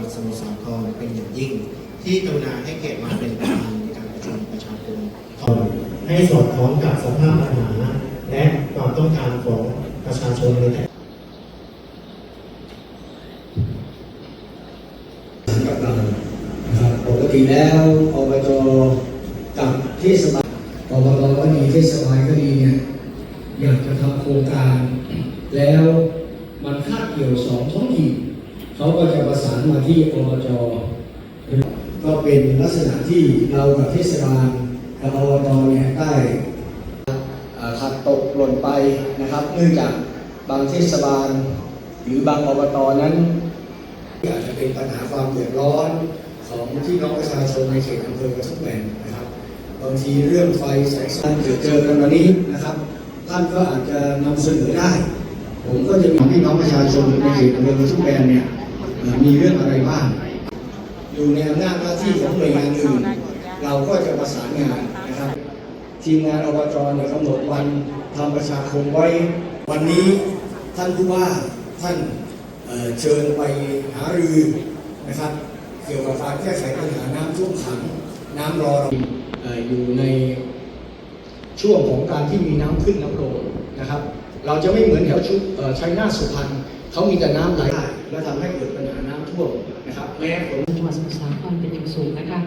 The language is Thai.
วัดสมุทรสาครเป็นอย่างยิ่ง ที่กรุณาให้เกียรติมาเป็นประธานในการประชุมประชาคมให้สอดคล้องกับสภาพปัญหาและความต้องการของประชาชนในแต่กับเรานะครับปกติแล้วอบจกับเทศบาลอบตก็ดีเทศบาลก็ดีเนี่ยอยากจะทำโครงการ แล้วมันคาดเกี่ยวสองท้องถิ่น เขาก็จะประสานมาที่อบจก็เป็นลักษณะที่เรากับเทศบาลกับอบตเนี่ยได้ขาดตกหล่นไปนะครับ เนื่องจากบางเทศบาล หรือบางอบตนั้นอาจจะเป็นปัญหาความเดือดร้อนของที่น้องประชาชนในเขตอำเภอกระทุ่มแบนนะครับบางทีเรื่องไฟแสงสว่างเกิดเจอกันวันนี้นะครับ ท่านก็อาจจะนำเสนอได้ ผมก็จะมีให้น้องประชาชนในเขตอำเภอกระทุ่มแบนเนี่ย มีเรื่องอะไรบ้าง อยู่ในอำนาจหน้าที่ของหน่วยงานอื่น เราก็จะประสานงานนะครับ ทีมงานอบจเนี่ยกำหนดวันทำประชาคมไว้ วันนี้ท่านผู้ว่าท่านเเชิญไปหารือนะครับ เกี่ยวกับการแก้ไขปัญหาน้ำท่วมขังน้ำรอเราเอ่อยู่ในช่วงของการที่มีน้ำขึ้นน้ำลงนะครับ เราจะไม่เหมือนแถวชุดชัยนาทสุพรรณ เขามีแต่น้ำไหลและทำให้เกิดปัญหาน้ำท่วมนะครับแม้ฝนจังหวัดสมุทรสาครเป็นอย่างสูงนะคะ